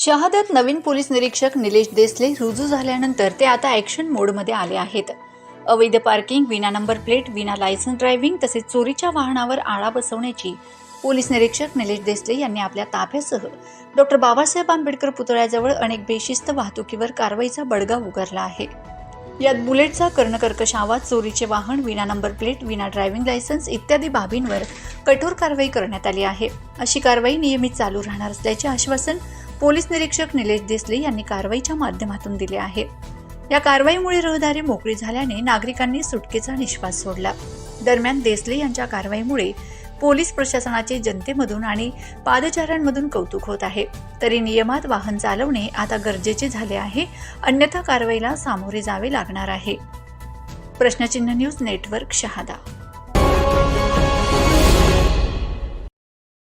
शहादत नवीन पोलीस निरीक्षक निलेश देसले रुजू झाल्यानंतर ते आता ॲक्शन मोडमध्ये आले आहेत. अवैध पार्किंग विना नंबर प्लेट विना लायसन्स ड्रायव्हिंग तसेच चोरीच्या वाहनावर आळा बसवण्याची पोलीस निरीक्षक निलेश देसले यांनी आपल्या ताफ्यासह डॉक्टर बाबासाहेब आंबेडकर पुतळ्याजवळ अनेक बेशिस्त वाहतुकीवर कारवाईचा बडगा उगारला आहे. यात बुलेटचा कर्णकर्कश आवाज चोरीचे वाहन विना नंबर प्लेट विना ड्रायव्हिंग लायसन्स इत्यादी बाबींवर कठोर कारवाई करण्यात आली आहे. अशी कारवाई नियमित चालू राहणार असल्याचे आश्वासन पोलीस निरीक्षक निलेश देसले यांनी कारवाईच्या माध्यमातून दिले आहे. या कारवाईमुळे रहदारी मोकळी झाल्याने नागरिकांनी सुटकेचा निश्वास सोडला. दरम्यान देसले यांच्या कारवाईमुळे पोलीस प्रशासनाचे जनतेमधून आणि पादचाऱ्यांमधून कौतुक होत आहे. तरी नियमात वाहन चालवणे आता गरजेचे झाले आहे. अन्यथा कारवाईला सामोरे जावे लागणार आहे. प्रश्नचिन्ह न्यूज नेटवर्क शहादा.